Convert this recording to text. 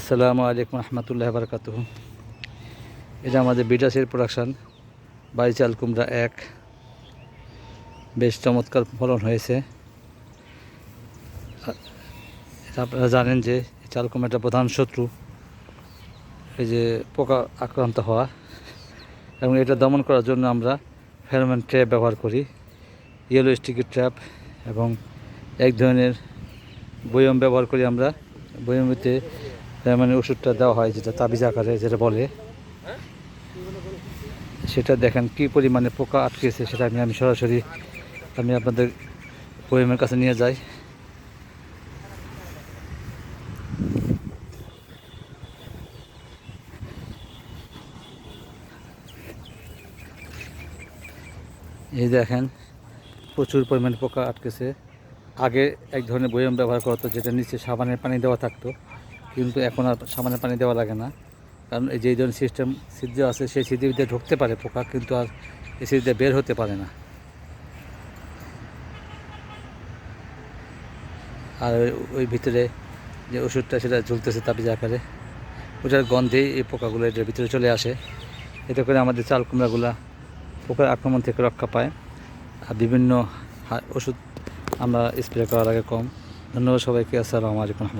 আসসালামু আলাইকুম রহমতুল্লাহ বারকাত এটা আমাদের বিটাসের প্রোডাকশান বাইচাল কুমড়া এক। বেশ চমৎকার ফলন হয়েছে। আপনারা জানেন যে চাল কুমড়াটা প্রধান শত্রু, এই যে পোকা আক্রান্ত হওয়া। এবং এটা দমন করার জন্য আমরা ফেরোমেন ট্র্যাপ ব্যবহার করি ইয়েলো স্টিকের ট্র্যাপ এবং এক ধরনের বয়ম ব্যবহার করি আমরা। বয়মিতে মানে ওষুধটা দেওয়া হয় যেটা তাবিজ আকারে যেটা বলে। সেটা দেখেন কি পরিমাণে পোকা আটকেছে সেটা আমি আমি সরাসরি আমি আপনাদের বয়মের কাছে নিয়ে যাই। এই দেখেন প্রচুর পরিমাণে পোকা আটকেছে। আগে এক ধরনের বয়ম ব্যবহার করতো যেটা নিচে সাবানের পানি দেওয়া থাকতো। কিন্তু এখন আর সামান্য পানি দেওয়া লাগে না। কারণ এই যে ধরনের সিস্টেম সিদ্ধ আছে, সেই সিদ্ধিতে ঢুকতে পারে পোকা, কিন্তু আর এই সিদ্ধিতে বের হতে পারে না। আর ওই- ভিতরে যে ওষুধটা সেটা ঝুলতেছে তাবিজ আকারে, ওটার গন্ধেই এই পোকাগুলো এটার ভিতরে চলে আসে। এতে করে আমাদের চাল কুমড়াগুলা পোকার আক্রমণ থেকে রক্ষা পায়। আর বিভিন্ন ওষুধ আমরা স্প্রে করার আগে কম। ধন্যবাদ সবাইকে। আসসালামু আলাইকুম।